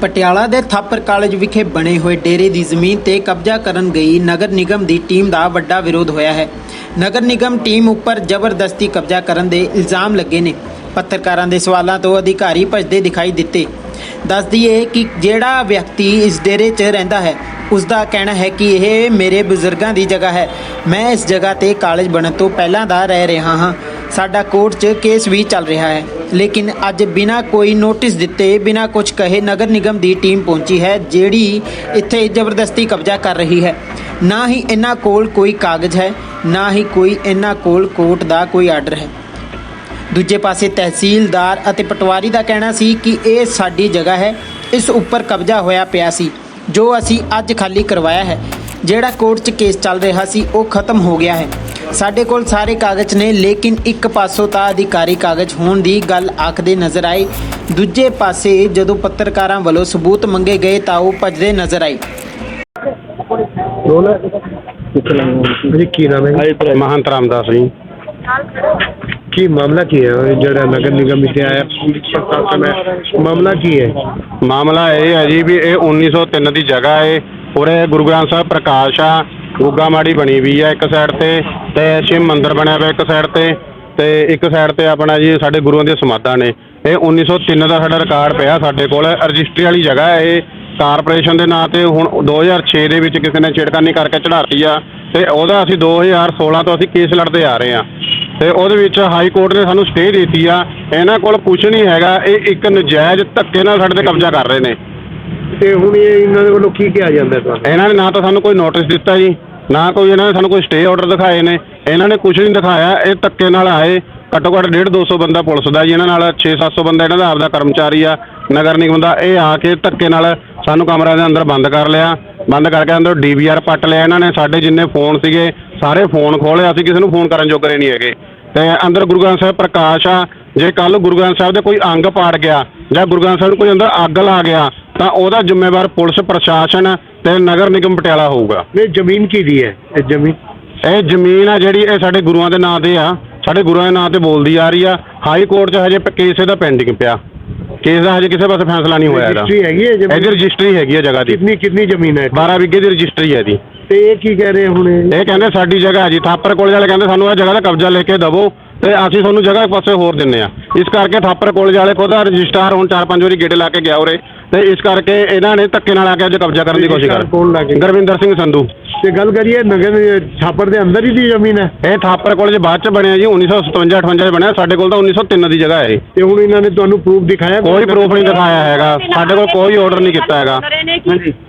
ਪਟਿਆਲਾ ਦੇ ਥਾਪਰ ਕਾਲਜ ਵਿਖੇ ਬਣੇ ਹੋਏ ਡੇਰੇ ਦੀ ਜ਼ਮੀਨ ਤੇ ਕਬਜ਼ਾ ਕਰਨ ਗਈ ਨਗਰ ਨਿਗਮ ਦੀ ਟੀਮ ਦਾ ਵੱਡਾ ਵਿਰੋਧ ਹੋਇਆ ਹੈ। ਨਗਰ ਨਿਗਮ ਟੀਮ ਉੱਪਰ ਜ਼ਬਰਦਸਤੀ ਕਬਜ਼ਾ ਕਰਨ ਦੇ ਇਲਜ਼ਾਮ ਲੱਗੇ ਨੇ। ਪੱਤਰਕਾਰਾਂ ਦੇ ਸਵਾਲਾਂ ਤੋਂ ਅਧਿਕਾਰੀ ਭੱਜਦੇ ਦਿਖਾਈ ਦਿੱਤੇ। ਦੱਸ ਦਈਏ ਕਿ ਜਿਹੜਾ ਵਿਅਕਤੀ ਇਸ ਡੇਰੇ 'ਚ ਰਹਿੰਦਾ ਹੈ ਉਸ ਦਾ ਕਹਿਣਾ ਹੈ ਕਿ ਇਹ ਮੇਰੇ ਬਜ਼ੁਰਗਾਂ ਦੀ ਜਗ੍ਹਾ ਹੈ। ਮੈਂ ਇਸ ਜਗ੍ਹਾ ਤੇ ਕਾਲਜ ਬਣਨ ਤੋਂ ਪਹਿਲਾਂ ਦਾ ਰਹਿ ਰਿਹਾ ਹਾਂ। ਸਾਡਾ ਕੋਰਟ 'ਚ ਕੇਸ ਵੀ ਚੱਲ ਰਿਹਾ ਹੈ। ਲੇਕਿਨ ਅੱਜ ਬਿਨਾਂ ਕੋਈ ਨੋਟਿਸ ਦਿੱਤੇ, ਬਿਨਾਂ ਕੁਝ ਕਹੇ ਨਗਰ ਨਿਗਮ ਦੀ ਟੀਮ ਪਹੁੰਚੀ ਹੈ, ਜਿਹੜੀ ਇੱਥੇ ਜ਼ਬਰਦਸਤੀ ਕਬਜ਼ਾ ਕਰ ਰਹੀ ਹੈ। ਨਾ ਹੀ ਇਹਨਾਂ ਕੋਲ ਕੋਈ ਕਾਗਜ਼ ਹੈ, ਨਾ ਹੀ ਕੋਈ ਇਹਨਾਂ ਕੋਲ ਕੋਰਟ ਦਾ ਕੋਈ ਆਰਡਰ ਹੈ। ਦੂਜੇ ਪਾਸੇ ਤਹਿਸੀਲਦਾਰ ਅਤੇ ਪਟਵਾਰੀ ਦਾ ਕਹਿਣਾ ਸੀ ਕਿ ਇਹ ਸਾਡੀ ਜਗ੍ਹਾ ਹੈ, ਇਸ ਉੱਪਰ ਕਬਜ਼ਾ ਹੋਇਆ ਪਿਆ ਸੀ, ਜੋ ਅਸੀਂ ਅੱਜ ਖਾਲੀ ਕਰਵਾਇਆ ਹੈ। ਜਿਹੜਾ ਕੋਰਟ 'ਚ ਕੇਸ ਚੱਲ ਰਿਹਾ ਸੀ, ਉਹ ਖਤਮ ਹੋ ਗਿਆ ਹੈ। ਸਾਡੇ ਕੋਲ ਸਾਰੇ ਕਾਗਜ਼ ਨੇ ਲੇਕਿਨ ਇੱਕ ਪਾਸੋਂ ਤਾਂ ਅਧਿਕਾਰੀ ਕਾਗਜ਼ ਹੋਣ ਦੀ ਗੱਲ ਆਖਦੇ ਨਜ਼ਰ ਆਏ। ਦੂਜੇ ਪਾਸੇ ਜਦੋਂ ਪੱਤਰਕਾਰਾਂ ਵੱਲੋਂ ਸਬੂਤ ਮੰਗੇ ਗਏ ਤਾਂ ਉਹ ਭੱਜਦੇ ਨਜ਼ਰ ਆਏ। ਜੀ ਕੀ ਨਾਮ ਹੈ ਮਹੰਤ ਰਾਮਦਾਸ ਜੀ। ਕੀ ਮਾਮਲਾ ਕੀ ਹੈ? ਇਹ ਜਿਹੜਾ ਨਗਰ ਨਿਗਮ ਇੱਥੇ ਆਇਆ ਪੁਲਿਸ ਪ੍ਰਸ਼ਾਸਨ ਹੈ ਮਾਮਲਾ ਕੀ ਹੈ? ਮਾਮਲਾ ਇਹ ਹੈ ਜੀ ਵੀ ਇਹ 1903 ਦੀ ਜਗ੍ਹਾ ਹੈ। ਉਰੇ ਗੁਰੂ ਗ੍ਰੰਥ ਸਾਹਿਬ ਪ੍ਰਕਾਸ਼ ਆ। ਗੁੱਗਾ ਮਾੜੀ ਬਣੀ ਵੀ ਆ ਇੱਕ ਸਾਈਡ ਤੇ ਤੇ ਸ਼ਿਵ ਮੰਦਿਰ ਬਣਿਆ ਹੋਇਆ ਇੱਕ ਸਾਈਡ ਤੇ ਤੇ ਇੱਕ ਸਾਈਡ ਤੇ ਆਪਣਾ ਜੀ ਸਾਡੇ ਗੁਰੂਆਂ ਦੀਆਂ ਸਮਾਧਾਂ ਨੇ। ਇਹ 1903 ਦਾ ਸਾਡਾ ਰਿਕਾਰਡ ਪਿਆ ਸਾਡੇ ਕੋਲ ਰਜਿਸਟਰੀ ਵਾਲੀ ਜਗ੍ਹਾ ਹੈ ਇਹ ਕਾਰਪੋਰੇਸ਼ਨ ਦੇ ਨਾਂ ਤੇ ਹੁਣ 2006 ਦੇ ਵਿੱਚ ਕਿਸੇ ਨੇ ਛੇੜਖਾਨੀ ਕਰਕੇ ਚੜਾਤੀ ਆ ਤੇ ਉਹਦਾ ਅਸੀਂ 2016 ਤੋਂ ਅਸੀਂ ਕੇਸ ਲੜਦੇ ਆ ਰਹੇ ਆ। ਤੇ ਉਹਦੇ ਵਿੱਚ ਹਾਈ ਕੋਰਟ ਨੇ ਸਾਨੂੰ ਸਟੇ ਦਿੱਤੀ ਆ ਇਹਨਾਂ ਕੋਲ ਕੁਝ ਨਹੀਂ ਹੈਗਾ ਇਹ ਇੱਕ ਨਜਾਇਜ਼ ਧੱਕੇ ਨਾਲ ਸਾਡੇ ਤੇ ਕਬਜ਼ਾ ਕਰ ਰਹੇ ਨੇ। ਤੇ ਹੁਣ ਇਹ ਇਹਨਾਂ ਦੇ ਵੱਲੋਂ ਕੀ ਕਿਹਾ ਜਾਂਦਾ ਤੁਹਾਨੂੰ ਇਹਨਾਂ ਨੇ ਨਾ ਤਾਂ ਸਾਨੂੰ ਕੋਈ ਨੋਟਿਸ ਦਿੱਤਾ ਜੀ। ਨਾ ਕੋਈ ਇਹਨਾਂ ਨੇ ਸਾਨੂੰ ਕੋਈ ਸਟੇ ਆਰਡਰ ਦਿਖਾਏ ਨੇ, ਇਹਨਾਂ ਨੇ ਕੁਝ ਨਹੀਂ ਦਿਖਾਇਆ, ਇਹ ਧੱਕੇ ਨਾਲ ਆਏ, ਘੱਟੋ ਘੱਟ 1.5 200 ਬੰਦਾ ਪੁਲਿਸ ਦਾ ਜੀ, ਇਹਨਾਂ ਨਾਲ 6-700 ਬੰਦਾ ਇਹਨਾਂ ਦਾ ਆਪਦਾ ਕਰਮਚਾਰੀ ਆ, ਨਗਰ ਨਿਗਮ ਦਾ, ਇਹ ਆ ਕੇ ਧੱਕੇ ਨਾਲ ਸਾਨੂੰ ਕਮਰਿਆਂ ਦੇ ਅੰਦਰ ਬੰਦ ਕਰ ਲਿਆ, ਬੰਦ ਕਰਕੇ ਅੰਦਰ ਡੀਵੀਆਰ ਪੱਟ ਲਿਆ ਇਹਨਾਂ ਨੇ, ਸਾਡੇ ਜਿੰਨੇ ਫੋਨ ਸੀਗੇ, ਸਾਰੇ ਫੋਨ ਖੋਲੇ ਅਸੀਂ ਕਿਸੇ ਨੂੰ ਫੋਨ ਕਰਨ ਜੋਗਰੇ ਨਹੀਂ ਹੈਗੇ। ਤੇ ਅੰਦਰ ਗੁਰੂ ਗ੍ਰੰਥ ਸਾਹਿਬ ਪ੍ਰਕਾਸ਼ ਆ, ਜੇ ਕੱਲ ਗੁਰੂ ਗ੍ਰੰਥ ਸਾਹਿਬ ਦੇ ਕੋਈ ਅੰਗ ਪਾੜ ਗਿਆ, ਜਾਂ ਗੁਰੂ ਗ੍ਰੰਥ ਸਾਹਿਬ ਨੂੰ ਕੋਈ ਅੰਦਰ ਅੱਗ ਲਾ ਗਿਆ, ਤਾਂ ਉਹਦਾ ਜ਼ਿੰਮੇਵਾਰ ਪੁਲਿਸ ਪ੍ਰਸ਼ਾਸਨ ਤੇ ਨਗਰ ਨਿਗਮ ਪਟਿਆਲਾ ਹੋਊਗਾ। ਇਹ ਜ਼ਮੀਨ ਕੀ ਦੀ ਹੈ? ਇਹ ਜ਼ਮੀਨ ਇਹ ਜ਼ਮੀਨ ਆ ਜਿਹੜੀ ਇਹ ਸਾਡੇ ਗੁਰੂਆਂ ਦੇ ਨਾਂ ਤੇ ਆ। ਸਾਡੇ ਗੁਰੂਆਂ ਦੇ ਨਾਂ ਤੇ ਬੋਲਦੀ ਆ ਰਹੀ ਆ। ਹਾਈ ਕੋਰਟ 'ਚ ਹਜੇ ਕੇਸ ਇਹਦਾ ਪੈਂਡਿੰਗ ਪਿਆ। ਕੇਸ ਦਾ ਹਜੇ ਕਿਸੇ ਪਾਸੇ ਫੈਸਲਾ ਨਹੀਂ ਹੋਇਆ ਇਹਦਾ। ਰਜਿਸਟਰੀ ਹੈਗੀ ਹੈ ਇਹਦੀ ਜ਼ਮੀਨ ਰਜਿਸਟਰੀ ਹੈਗੀ ਆ ਜਗ੍ਹਾ ਦੀ। ਕਿੰਨੀ ਕਿੰਨੀ ਜ਼ਮੀਨ ਹੈ 12 ਵਿਗੇ ਦੀ ਰਜਿਸਟਰੀ ਹੈ ਇਹਦੀ। ਤੇ ਇਹ ਕੀ ਕਹਿ ਰਹੇ ਹੁਣ ਇਹ? ਇਹ ਕਹਿੰਦੇ ਸਾਡੀ ਜਗ੍ਹਾ ਹੈ ਜੀ। ਥਾਪਰ ਕੋਲ ਵਾਲੇ ਕਹਿੰਦੇ ਸਾਨੂੰ ਇਹ ਜਗ੍ਹਾ ਦਾ ਕਬਜ਼ਾ ਲੈ ਕੇ ਦਵੋ। ਤੇ ਅਸੀਂ ਤੁਹਾਨੂੰ ਜਗ੍ਹਾ ਇੱਕ ਪਾਸੇ ਹੋਰ ਦਿੰਨੇ ਆ। ਇਸ ਕਰਕੇ ਥਾਪਰ ਕਾਲਜ ਵਾਲੇ ਖੁਦ ਰਜਿਸਟਰ ਹੁਣ ਚਾਰ ਪੰਜ ਵਾਰੀ ਗੇੜੇ ਲਾ ਕੇ ਗਿਆ ਉਰੇ। ਤੇ ਇਸ ਕਰਕੇ ਇਹਨਾਂ ਨੇ ਧੱਕੇ ਨਾਲ ਆ ਕੇ ਅੱਜ ਕਬਜ਼ਾ ਕਰਨ ਦੀ ਕੋਸ਼ਿਸ਼ ਕਰ ਕੌਣ ਲਾ ਕੇ? ਗੁਰਵਿੰਦਰ ਸਿੰਘ ਸੰਧੂ। ਤੇ ਗੱਲ ਕਰੀਏ ਨਗਰ ਛਾਪਰ ਦੇ ਅੰਦਰ ਹੀ ਦੀ ਜ਼ਮੀਨ ਹੈ? ਇਹ ਥਾਪਰ ਕਾਲਜ ਬਾਅਦ ਚ ਬਣਿਆ ਜੀ 1957 58 ਚ ਬਣਿਆ। ਸਾਡੇ ਕੋਲ ਤਾਂ 1903 ਦੀ ਜਗ੍ਹਾ ਹੈ ਇਹ। ਤੇ ਹੁਣ ਇਹਨਾਂ ਨੇ ਤੁਹਾਨੂੰ ਪ੍ਰੂਫ ਦਿਖਾਇਆ? ਕੋਈ ਪ੍ਰੂਫ ਨਹੀਂ ਦਿਖਾਇਆ ਹੈਗਾ। ਸਾਡੇ ਕੋਲ ਕੋਈ ਆਰਡਰ ਨਹੀਂ ਕੀਤਾ ਹੈਗਾ।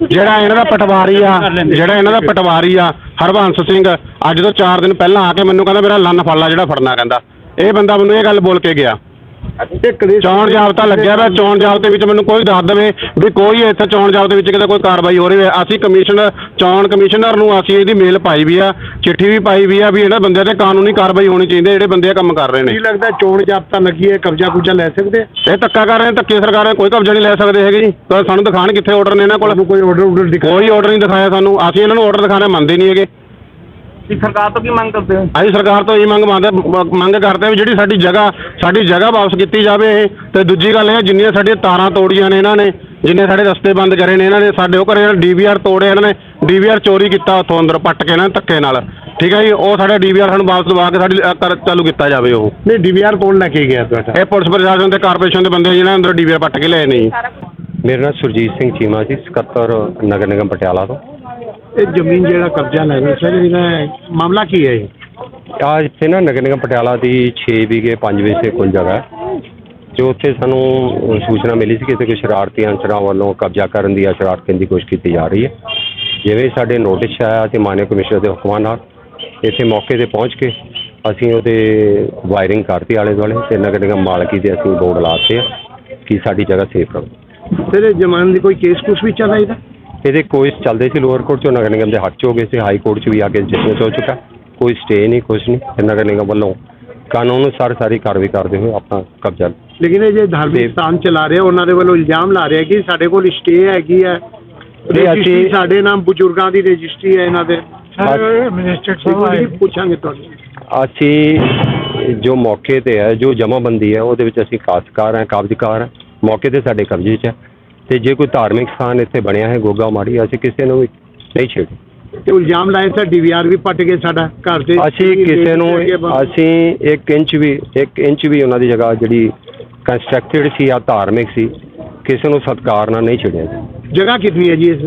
ਜਿਹੜਾ ਇਹਨਾਂ ਦਾ ਪਟਵਾਰੀ ਆ ਜਿਹੜਾ ਇਹਨਾਂ ਦਾ ਪਟਵਾਰੀ ਆ ਹਰਬੰਸ ਸਿੰਘ, ਅੱਜ ਤੋਂ 4 ਦਿਨ ਪਹਿਲਾਂ ਆ ਕੇ ਮੈਨੂੰ ਕਹਿੰਦਾ ਮੇਰਾ ਲੰਨ ਫੜ ਲਾ ਜਿਹੜਾ ਫੜਨਾ ਕਹਿੰਦਾ। ਇਹ ਬੰਦਾ ਮੈਨੂੰ ਇਹ ਗੱਲ ਬੋਲ ਕੇ ਗਿਆ। ਤੇ ਕਲੇਸ਼ ਚੋਣ ਜਾਬਤਾ ਲੱਗਿਆ ਵਾ ਚੋਣ ਜਾਬਤੇ ਵਿੱਚ ਮੈਨੂੰ ਕੋਈ ਦੱਸ ਦੇਵੇ ਵੀ ਕੋਈ ਇੱਥੇ ਚੋਣ ਜਾਬਤੇ ਵਿੱਚ ਕਿਤੇ ਕੋਈ ਕਾਰਵਾਈ ਹੋ ਰਹੀ ਹੈ ਅਸੀਂ ਕਮਿਸ਼ਨਰ ਚੋਣ ਕਮਿਸ਼ਨਰ ਨੂੰ ਅਸੀਂ ਇਹਦੀ ਮੇਲ ਪਾਈ ਵੀ ਆ ਚਿੱਠੀ ਵੀ ਪਾਈ ਵੀ ਆ ਵੀ ਇਹਨਾਂ ਬੰਦਿਆਂ ਤੇ ਕਾਨੂੰਨੀ ਕਾਰਵਾਈ ਹੋਣੀ ਚਾਹੀਦੀ ਹੈ ਜਿਹੜੇ ਬੰਦੇ ਇਹ ਕੰਮ ਕਰ ਰਹੇ ਨੇ। ਕੀ ਲੱਗਦਾ ਚੋਣ ਜਾਬਤਾ ਲੱਗੀ ਹੈ ਕਬਜ਼ਾ ਕੁਬਜ਼ਾ ਲੈ ਸਕਦੇ? ਇਹ ਧੱਕਾ ਕਰ ਰਹੇ ਨੇ ਧੱਕੇ ਸਰਕਾਰਾਂ ਕੋਈ ਕਬਜ਼ਾ ਨਹੀਂ ਲੈ ਸਕਦੇ ਹੈਗੇ ਜੀ। ਤਾਂ ਸਾਨੂੰ ਦਿਖਾਣ ਕਿੱਥੇ ਆਰਡਰ ਨੇ ਇਹਨਾਂ ਕੋਲ। ਕੋਈ ਆਰਡਰ ਆਰਡਰ ਕੋਈ ਆਰਡਰ ਨਹੀਂ ਦਿਖਾਇਆ ਸਾਨੂੰ। ਅਸੀਂ ਇਹਨਾਂ ਨੂੰ ਆਰਡਰ ਦਿਖਾਣਾ ਮੰਨਦੇ ਨਹੀਂ ਹੈਗੇ। ਕਿ ਸਰਕਾਰ ਤੋਂ ਕੀ ਮੰਗ ਕਰਦੇ ਹੋ? ਅਸੀਂ ਸਰਕਾਰ ਤੋਂ ਇਹ ਮੰਗ ਮੰਗਦੇ ਮੰਗ ਕਰਦੇ ਹਾਂ ਵੀ ਜਿਹੜੀ ਸਾਡੀ ਜਗ੍ਹਾ ਸਾਡੀ ਜਗ੍ਹਾ ਵਾਪਸ ਕੀਤੀ ਜਾਵੇ ਇਹ। ਤੇ ਦੂਜੀ ਗੱਲ ਇਹ ਜਿੰਨੀਆਂ ਸਾਡੀਆਂ ਤਾਰਾਂ ਤੋੜੀਆਂ ਨੇ ਇਹਨਾਂ ਨੇ ਜਿੰਨੇ ਸਾਡੇ ਰਸਤੇ ਬੰਦ ਕਰੇ ਨੇ ਇਹਨਾਂ ਨੇ ਸਾਡੇ ਉਹ ਘਰੇ ਡੀਵੀਆਰ ਤੋੜੇ ਇਹਨਾਂ ਨੇ ਡੀਵੀਆਰ ਚੋਰੀ ਕੀਤਾ ਉੱਥੋਂ ਅੰਦਰ ਪੱਟ ਕੇ ਇਹਨਾਂ ਨੇ ਧੱਕੇ ਨਾਲ। ਠੀਕ ਹੈ ਜੀ ਉਹ ਸਾਡਾ ਡੀਵੀਆਰ ਸਾਨੂੰ ਵਾਪਸ ਦਵਾ ਕੇ ਸਾਡੀ ਅ, ਕਰ ਚਾਲੂ ਕੀਤਾ ਜਾਵੇ ਉਹ। ਨਹੀਂ ਡੀਵੀਆਰ ਕੌਣ ਲੈ ਕੇ ਗਿਆ ਤੁਹਾਡਾ? ਇਹ ਪੁਲਿਸ ਪ੍ਰਸ਼ਾਸਨ ਤੇ ਕਾਰਪੋਰੇਸ਼ਨ ਦੇ ਬੰਦੇ ਜਿਹਨਾਂ ਅੰਦਰ ਡੀਵੀਆਰ ਪੱਟ ਕੇ ਲਏ ਨੇ ਜੀ। ਮੇਰਾ ਨਾਮ ਸੁਰਜੀਤ ਸਿੰਘ ਚੀਮਾ ਜੀ ਸਕੱਤਰ ਨਗਰ ਨਿਗਮ ਪਟਿਆਲਾ ਤੋਂ। ਇਹ ਜ਼ਮੀਨ ਜਿਹੜਾ ਕਬਜ਼ਾ ਲੈ ਗਿਆ ਸਰ ਇਹਦਾ ਮਾਮਲਾ ਕੀ ਹੈ ਇਹ? ਆ ਇੱਥੇ ਨਾ ਨਗਰ ਨਿਗਮ ਪਟਿਆਲਾ ਦੀ 6 ਵਿਗੇ 5 ਵਿਗੇ ਕੁੱਲ ਜਗ੍ਹਾ ਹੈ। ਜੋ ਉੱਥੇ ਸਾਨੂੰ ਸੂਚਨਾ ਮਿਲੀ ਸੀ ਕਿ ਇੱਥੇ ਕੋਈ ਸ਼ਰਾਰਤੀ ਅਨਸਰਾਂ ਵੱਲੋਂ ਕਬਜ਼ਾ ਕਰਨ ਦੀ ਜਾਂ ਸ਼ਰਾਰਤ ਕਰਨ ਦੀ ਕੋਸ਼ਿਸ਼ ਕੀਤੀ ਜਾ ਰਹੀ ਹੈ। ਜਿਵੇਂ ਹੀ ਸਾਡੇ ਨੋਟਿਸ ਆਇਆ ਤੇ ਮਾਨਯ ਕਮਿਸ਼ਨਰ ਦੇ ਹੁਕਮਾਂ ਨਾਲ ਇੱਥੇ ਮੌਕੇ ਤੇ ਪਹੁੰਚ ਕੇ ਅਸੀਂ ਉਹਦੇ ਵਾਇਰਿੰਗ ਕਰਤੀ ਆਲੇ ਦੁਆਲੇ ਤੇ ਨਗਰ ਨਿਗਮ ਮਾਲਕੀ ਦੇ ਅਸੀਂ ਬੋਰਡ ਲਾਤੇ ਆ ਕਿ ਸਾਡੀ ਜਗ੍ਹਾ ਸੇਫ ਰਹੋ। ਸਰ ਇਹ ਜ਼ਮਾਨ ਦੀ ਕੋਈ ਕੇਸ ਕੁਛ ਵੀ ਚੱਲ ਰਿਹਾ ਇਹਦਾ ਇਹਦੇ ਕੋਈ ਚੱਲਦੇ ਸੀ ਲੋਅਰ ਕੋਰਟ ਚੋਂ ਨਗਰ ਨਿਗਮ ਦੇ ਹੱਥ 'ਚ ਹੋ ਗਏ ਸੀ ਹਾਈ ਕੋਰਟ 'ਚ ਵੀ ਆ ਕੇ ਜੱਜਮੈਂਟ ਹੋ ਚੁੱਕਾ। ਕੋਈ ਸਟੇ ਨਹੀਂ ਕੁਛ ਨਹੀਂ ਤੇ ਨਗਰ ਨਿਗਮ ਵੱਲੋਂ ਕਾਨੂੰਨ ਅਨੁਸਾਰ ਸਾਰੀ ਕਾਰਵਾਈ ਕਰਦੇ ਹੋਏ ਆਪਣਾ ਕਬਜ਼ਾ ਲੇਕਿਨ ਇਹ ਜੇ ਧਾਰਮਿਕ ਸਥਾਨ ਚਲਾ ਰਹੇ ਉਹਨਾਂ ਦੇ ਵੱਲੋਂ ਇਲਜ਼ਾਮ ਲਾ ਰਹੇ ਕਿ ਸਾਡੇ ਕੋਲ ਸਟੇ ਹੈਗੀ ਹੈ। ਰਜਿਸਟਰੀ ਅਸੀਂ- ਸਾਡੇ ਨਾਮ ਬਜ਼ੁਰਗਾਂ ਦੀ ਰਜਿਸਟਰੀ ਹੈ ਇਹਨਾਂ ਦੇ। ਮਿਨਿਸਟਰ ਪੁੱਛਾਂਗੇ ਤੁਹਾਨੂੰ। ਅਸੀਂ ਜੋ ਮੌਕੇ ਤੇ ਹੈ ਜੋ ਜਮਾਬੰਦੀ ਹੈ ਉਹਦੇ ਵਿੱਚ ਅਸੀਂ ਕਾਸ਼ਤਕਾਰ ਹਾਂ ਕਾਬਜ਼ਕਾਰ ਹਾਂ। ਮੌਕੇ ਤੇ ਸਾਡੇ ਕਬਜ਼ੇ 'ਚ ਹੈ। ਤੇ ਜੇ ਕੋਈ ਧਾਰਮਿਕ ਸਥਾਨ ਇੱਥੇ ਬਣਿਆ ਹੈ ਗੋਗਾ ਮਾੜੀ ਅਸੀਂ ਕਿਸੇ ਨੂੰ ਵੀ ਨਹੀਂ ਛੇੜ ਤੇ ਇਲਜ਼ਾਮ ਲਾਏ ਸਰ ਡੀਵੀਆਰ ਵੀ ਪੱਟ ਗਏ ਸਾਡਾ ਘਰ ਦੇ। ਅਸੀਂ ਕਿਸੇ ਨੂੰ ਅਸੀਂ 1 ਇੰਚ ਵੀ 1 ਇੰਚ ਵੀ ਉਹਨਾਂ ਦੀ ਜਗ੍ਹਾ ਜਿਹੜੀ ਕੰਸਟਰਕਟਡ ਸੀ ਜਾਂ ਧਾਰਮਿਕ ਸੀ ਕਿਸੇ ਨੂੰ ਸਤਕਾਰ ਨਾਲ ਨਹੀਂ ਛੇੜਿਆ। ਜਗ੍ਹਾ ਕਿੰਨੀ ਹੈ ਜੀ ਇਸ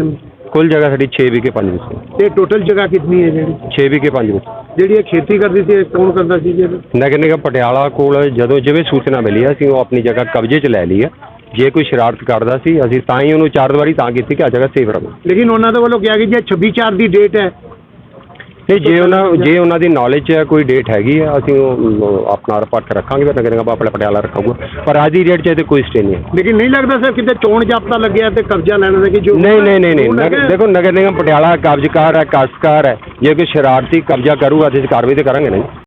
ਕੁੱਲ ਜਗ੍ਹਾ ਸਾਡੀ 6 ਵਿਗੇ 5 ਵਿਸੇ ਤੇ ਟੋਟਲ ਜਗ੍ਹਾ ਕਿੰਨੀ ਹੈ ਜਿਹੜੀ? 6 ਵਿਗੇ 5 ਵਿਸੇ ਜਿਹੜੀ ਇਹ ਖੇਤੀ ਕਰਦੀ ਸੀ ਕੌਣ ਕਰਦਾ ਸੀ ਜੀ? ਨਗਰ ਨਿਗਮ ਪਟਿਆਲਾ ਕੋਲ ਜਦੋਂ ਜਿਵੇਂ ਸੂਚਨਾ ਮਿਲੀ ਆ, ਅਸੀਂ ਉਹ ਆਪਣੀ ਜਗ੍ਹਾ ਕਬਜ਼ੇ 'ਚ ਲੈ ਲਈ ਆ। ਜੇ ਕੋਈ ਸ਼ਰਾਰਤ ਕਰਦਾ ਸੀ ਅਸੀਂ ਤਾਂ ਹੀ ਉਹਨੂੰ ਚਾਰ ਦੀਵਾਰੀ ਤਾਂ ਕੀਤੀ ਕਿ ਆ ਜਗ੍ਹਾ ਸੇਫ ਰਹੇ ਲੇਕਿਨ ਉਹਨਾਂ ਦੇ ਵੱਲੋਂ ਕਿਹਾ ਗਿਆ ਜੀ ਇਹ 26 4 ਦੀ ਡੇਟ ਹੈ। ਤੇ ਜੇ ਉਹਨਾਂ ਜੇ ਉਹਨਾਂ ਦੀ ਨੌਲੇਜ 'ਚ ਕੋਈ ਡੇਟ ਹੈਗੀ ਆ ਅਸੀਂ ਉਹ ਆਪਣਾ ਰਿਪੋਰਟ ਰੱਖਾਂਗੇ ਫਿਰ ਨਗਰ ਨਿਗਮ ਆਪਣਾ ਪਟਿਆਲਾ ਰੱਖਾਂਗਾ ਪਰ ਅੱਜ ਦੀ ਡੇਟ 'ਚ ਇਹਦੇ ਕੋਈ ਸਟੇ ਨਹੀਂ ਹੈ। ਲੇਕਿਨ ਨਹੀਂ ਲੱਗਦਾ ਸਰ ਕਿਤੇ ਚੋਣ ਜਾਬਤਾ ਲੱਗਿਆ ਤੇ ਕਬਜ਼ਾ ਲੈਣ ਦਾ ਕਿ ਜੋ ਨਹੀਂ ਨਹੀਂ ਨਹੀਂ ਨਗਰ- ਦੇਖੋ ਨਗਰ ਨਿਗਮ ਪਟਿਆਲਾ ਕਬਜ਼ਕਾਰ ਹੈ ਕਾਸ਼ਤਕਾਰ ਹੈ। ਜੇ ਕੋਈ ਸ਼ਰਾਰਤੀ ਕਬਜ਼ਾ ਕਰੂਗਾ ਤੇ ਅਸੀਂ ਕਾਰਵਾਈ ਤੇ ਕਰਾਂਗੇ ਨਹੀਂ